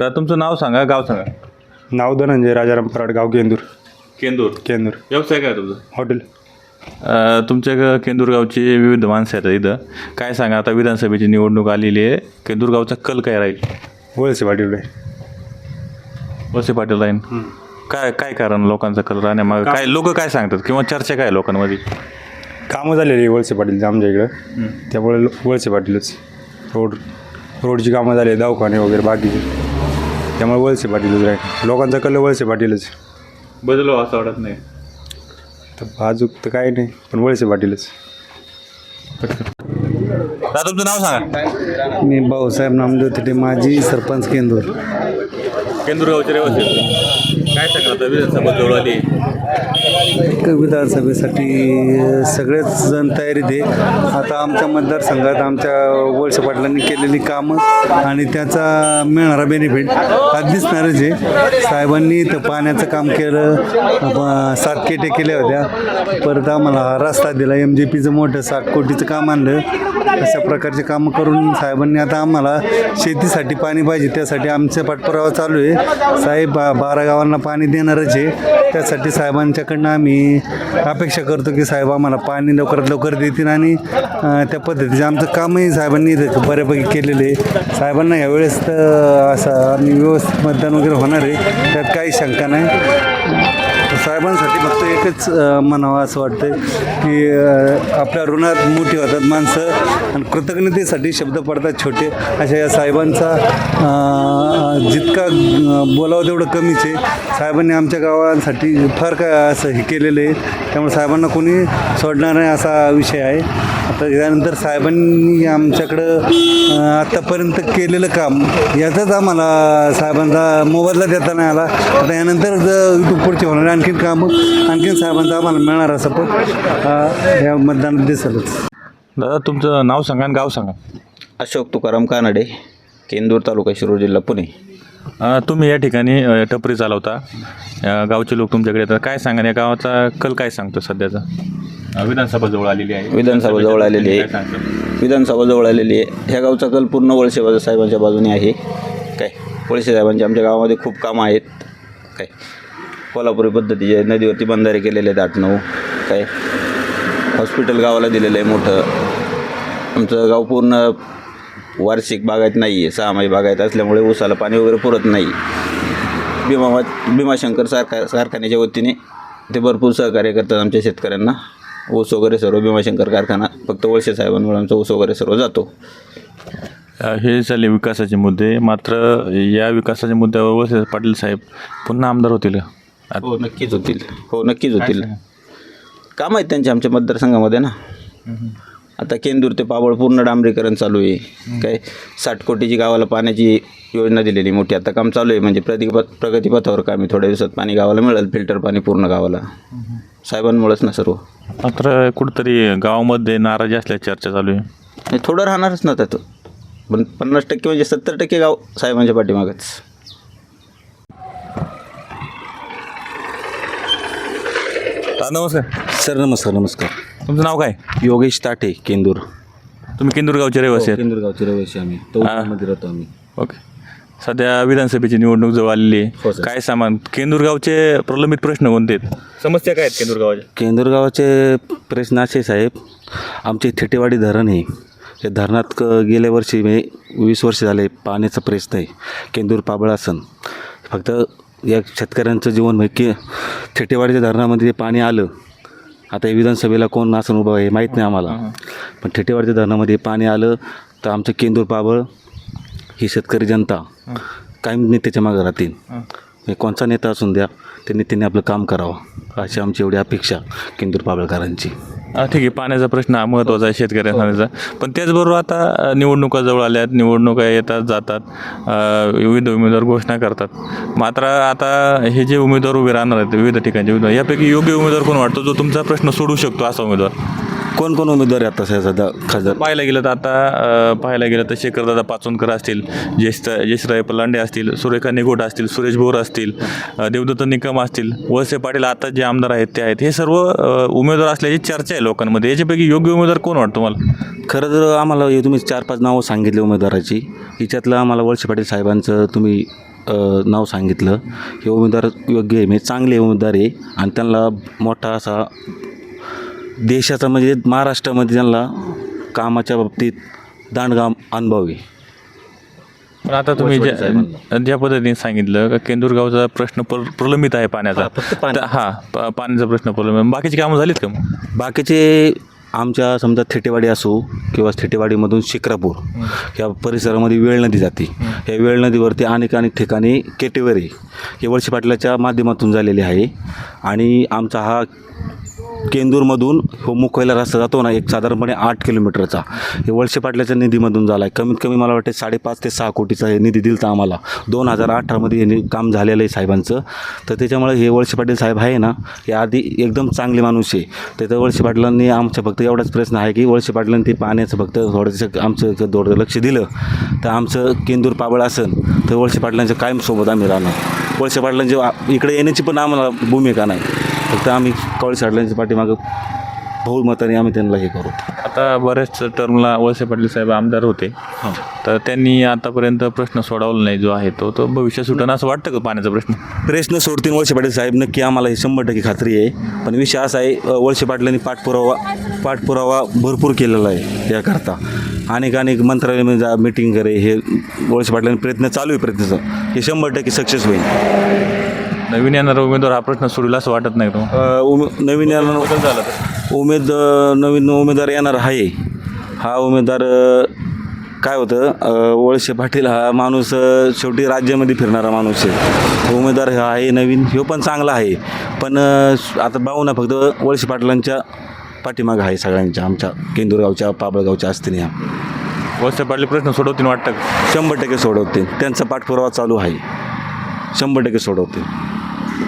दादा तुमचं नाव सांगा गाव सांगा. नाव धनंजय राजाराम पराड गाव केंदूर. केंदूर? केंदूर. व्यवसाय काय तुमचा? हॉटेल. अ, तुमच्या ग- केंदूर गावची विविध माणसं आहेत इथं. काय सांगा आता विधानसभेची निवडणूक आलेली आहे. केंदूर गावचा कल काय राहील? वळसे पाटील वसे पाटील राहील. काय काय कारण लोकांचा कल राहण्यामागं काय लोक काय सांगतात? किंवा चर्चा काय आहे लोकांमध्ये? कामं झालेली वळसे पाटीलची आमच्या इकडं. त्यामुळे लो- वळसे पाटीलच. रोड रोडची कामं झाली दवाखाने वगैरे बाकीचे त्यामुळे वळसे पाटीलच राहील. लोकांचा कल वळसे पाटीलच. बदलो असं वाटत नाही. तर अजून तर काही नाही पण वळसे पाटीलच. दादा तुमचं नाव सांगा. मी भाऊसाहेब नामदेव तिथे माजी सरपंच केंदूर. केंदूर गावचे रहिवासी. काय सांगा आता विधानसभा जवळ आली. विधानसभेसाठी सगळेच जण तयारीत आहे. आता आमच्या मतदारसंघात आमच्या वळसे पाटलांनी केलेली कामं आणि त्याचा मिळणारा बेनिफिट हा दिसणारच आहे. साहेबांनी तर पाण्याचं काम केलं सात केटे केल्या होत्या. परत आम्हाला रस्ता दिला एम जे पीचं मोठं सात कोटीचं काम आणलं. अशा प्रकारचे कामं करून साहेबांनी आता आम्हाला शेतीसाठी पाणी पाहिजे त्यासाठी आमचा पाठपुरावा चालू आहे. साहेब बारा गावांना पाणी देणारच आहे. त्यासाठी साहेबांच्याकडनं आम्ही अपेक्षा करतो की साहेब आम्हाला पाणी लवकरात लवकर देतील आणि त्या पद्धतीचं आमचं कामही साहेबांनी बऱ्यापैकी केलेलं आहे. साहेबांना यावेळेस तर असं आम्ही व्यवस्थित मतदान वगैरे होणार आहे. त्यात काही शंका नाही. साहेबांसाठी फक्त एकच म्हणावं असं वाटतं की आपल्या ऋणात मोठी होतात माणसं आणि कृतज्ञतेसाठी शब्द पडतात छोटे. अशा या साहेबांचा जितका बोलावं तेवढं कमीच आहे. साहेबांनी आमच्या गावांसाठी फार काय असं हे केलेलं आहे. त्यामुळे साहेबांना कोणी सोडणार नाही असा विषय आहे. आता त्यानंतर साहेबांनी आमच्याकडं आत्तापर्यंत केलेलं काम याचाच आम्हाला साहेबांचा मोबदला देता नाही आला. आता यानंतर जर पुढचे होणार आणखी आणखीन कामं आणखीन साहेबांचा आम्हाला मिळणारा सपोर्ट या मतदानात दिसेलच दादा तुमचं नाव सांगा आणि गाव सांगा. अशोक तुकाराम कानडे केंदूर तालुका शिरूर जिल्हा पुणे. अ, तुम्ही या ठिकाणी अ, टपरी चालवता. अ, गावचे लोक तुमच्याकडे येतात. काय सांगा या गावाचा कल काय सांगतो सध्याचा? अ, विधानसभा जवळ आलेली आहे. विधानसभा जवळ आलेली काय आहे? विधानसभा जवळ आलेली आहे. ह्या गावचा कल पूर्ण वळसे साहेबांच्या बाजूने आहे. काय? वळसे साहेबांच्या आमच्या गावामध्ये खूप कामं आहेत. काय? कोल्हापुरी पद्धतीचे नदीवरती बंधारे केलेले आहेत आठ नऊ. काय? हॉस्पिटल गावाला दिलेलं आहे मोठं. आमचं गाव पूर्ण वार्षिक बागायत नाही आहे सहामाही बागायत असल्यामुळे ऊसाला पाणी वगैरे पुरत नाही. भीमा भीमाशंकर सारखा कारखान्याच्या वतीने ते भरपूर सहकार्य करतात आमच्या शेतकऱ्यांना. ऊस वगैरे सर्व भीमाशंकर कारखाना फक्त वळसे साहेबांमुळे आमचा ऊस वगैरे सर्व जातो. हे झाले विकासाचे मुद्दे. मात्र या विकासाच्या मुद्द्यावर वळसे पाटील साहेब पुन्हा आमदार होतील. का? हो नक्कीच होतील. हो नक्कीच होतील. काम आहेत त्यांच्या आमच्या मतदारसंघामध्ये ना. आता केंदूर ते पाबळ पूर्ण डांबरीकरण चालू आहे. काय साठ कोटीची गावाला पाण्याची योजना दिलेली मोठी. आता काम चालू आहे. म्हणजे प्रगतीपथ प्रगतीपथावर काम आहे. थोड्या दिवसात पाणी गावाला मिळेल. फिल्टर पाणी पूर्ण गावाला. साहेबांमुळेच ना सर्व. मात्र कुठंतरी गावामध्ये नाराजी असल्याची चर्चा चालू आहे. थोडं राहणारच ना त्यात पण पन्नास टक्के म्हणजे सत्तर टक्के गाव साहेबांच्या पाठीमागच. नमस्कार. सर नमस्कार नमस्कार. तुमचं नाव काय? योगेश ताटे केंदूर. तुम्ही केंदूर गावचे रहिवासी आहेत? केंदूर गावचे रहिवासी आम्ही. तौमध्ये राहतो आम्ही. ओके. सध्या विधानसभेची निवडणूक जवळ आलेली हो, आहे सर. काय सामान? केंदूर गावचे प्रलंबित प्रश्न कोणते आहेत? समस्या काय आहेत केंदूर गावाच्या केंदूर गावाचे प्रश्न असे साहेब. आमचे थेटेवाडी धरण आहे. हे धरणात क गेल्या वर्षी म्हणजे वीस वर्ष झाले पाण्याचा प्रश्न आहे. केंदूर पाबळासन फक्त या शेतकऱ्यांचं जीवन म्हणजे की थेटेवाडीच्या धरणामध्ये जे पाणी आलं आता हे विधानसभेला कोण आसन उभं आहे माहीत नाही आम्हाला. पण थेटेवाडीच्या धरणामध्ये पाणी आलं तर आमचं केंदूर पाबळ ही शेतकरी जनता कायम नेत्याच्या मागं राहतील. कोणचा नेता असून द्या त्या नेत्याने आपलं काम करावं अशी आमची एवढी अपेक्षा केंदूर पाबळकरांची. हा, ठीक आहे. पाण्याचा प्रश्न हा महत्त्वाचा आहे शेतकऱ्यांचा पण त्याचबरोबर आता निवडणुका जवळ आल्यात. निवडणुका येतात जातात. अ, विविध उमेदवार घोषणा करतात. मात्र आता हे जे उमेदवार उभे राहणार आहेत विविध ठिकाणचे उमेदवार यापैकी योग्य उमेदवार कोण वाटतो? जो तुमचा प्रश्न सोडू शकतो असा उमेदवार. कोण कोण उमेदवार आहे आता सध्या सध्या खासदार? पाहायला गेलं तर आता अ, पाहायला गेलं तर शेखरदादा पाचोनकर असतील ज्येष्ठ ज्येष्ठराय पलांडे असतील सुरेखा निगोट असतील सुरेश भोर असतील अ, देवदत्त निकम असतील वळसे पाटील आता जे आमदार आहेत ते आहेत. हे सर्व अ, उमेदवार असल्याची चर्चा आहे लोकांमध्ये. याच्यापैकी योग्य उमेदवार कोण वाटतो मला खरं तर आम्हाला हे तुम्ही चार पाच नावं सांगितले उमेदवाराची. हिच्यातलं आम्हाला वळसे पाटील साहेबांचं तुम्ही अ, नाव सांगितलं. हे उमेदवार योग्य आहे. म्हणजे चांगले उमेदवार आहे. आणि त्यांना मोठा असा देशाचा म्हणजे महाराष्ट्रामध्ये त्यांना कामाच्या बाबतीत दांडगा अनुभव आहे. पण आता तुम्ही ज्या ज्या पद्धतीने सांगितलं का केंदूरगावचा प्रश्न प्र प्रलंबित आहे पाण्याचा. हा. तर- हा पा- पाण्याचा प्रश्न प्रलंबित. बाकीची कामं झालीत का मग? बाकीचे आमच्या समजा थेटेवाडी असो किंवा थेटेवाडीमधून शिक्रापूर या परिसरामध्ये वेळ नदी जाते. या वेळ नदीवरती अनेक अनेक ठिकाणी केटेवरी हे वळसे पाटलाच्या माध्यमातून झालेले आहे. आणि आमचा हा केंदूरमधून हो मुंबईला रस्ता जातो ना एक साधारणपणे आठ किलोमीटरचा. हे वळसे निधीमधून झाला आहे कमीत कमी मला वाटते साडेपाच ते सहा कोटीचा हे निधी दिलता आम्हाला. दोन हजार अठरामध्ये हे काम झालेलं आहे साहेबांचं. तर त्याच्यामुळे हे वळसे पाटील साहेब आहे ना हे आधी एकदम चांगले माणूस आहे. तर त्या वळसे पाटलांनी आमच्या फक्त एवढाच प्रश्न आहे की वळसे पाटलांनी ते पाण्याचं फक्त थोडंसं आमचं थोडं लक्ष दिलं. तर आमचं केंदूर पाबळ असेल तर वळसे पाटलांच्या कायम सोबत आम्ही राहणार. वळसे पाटलांचे इकडे येण्याची पण आम्हाला भूमिका नाही. फक्त आम्ही वळसे पाटलांच्या पाठीमागं बहुमताने आम्ही त्यांना हे करू. आता बऱ्याच टर्मला वळसे पाटील साहेब आमदार होते. तर त्यांनी आतापर्यंत प्रश्न सोडवला नाही जो आहे तो. तो भविष्य सुटणं असं वाटतं का पाण्याचा प्रश्न? प्रश्न सोडतील वळसे पाटील साहेब. नक्की आम्हाला हे शंभर टक्के खात्री आहे. पण विषय असा आहे वळसे पाटलांनी पाठपुरावा पाठपुरावा भरपूर केलेला आहे याकरता. अनेक अनेक मंत्रालयामध्ये जा मिटिंग करे. हे वळसे पाटलांनी प्रयत्न चालू आहे प्रयत्नाचा. हे शंभर टक्के सक्सेस होईल. नवीन येणारा उमेदवार हा प्रश्न सोडला असं वाटत नाही तो अ, उमे नवीन येणार झाला तर? उमेद नवीन उमेदवार येणार आहे. हा उमेदवार अ, काय होतं अ, वळसे पाटील हा माणूस अ, शेवटी राज्यामध्ये फिरणारा माणूस आहे. उमेदवार हा आहे नवीन ह्यो पण चांगला आहे. पण अ, आता भाऊ ना फक्त वळसे पाटलांच्या पाठीमागं आहे सगळ्यांच्या आमच्या केंदूरगावच्या पाबळगावच्या असतील ह्या वळसे पाटील प्रश्न सोडवतील वाटतं का? शंभर टक्के सोडवतील. त्यांचा पाठपुरावा चालू आहे. शंभर टक्के सोडवतील.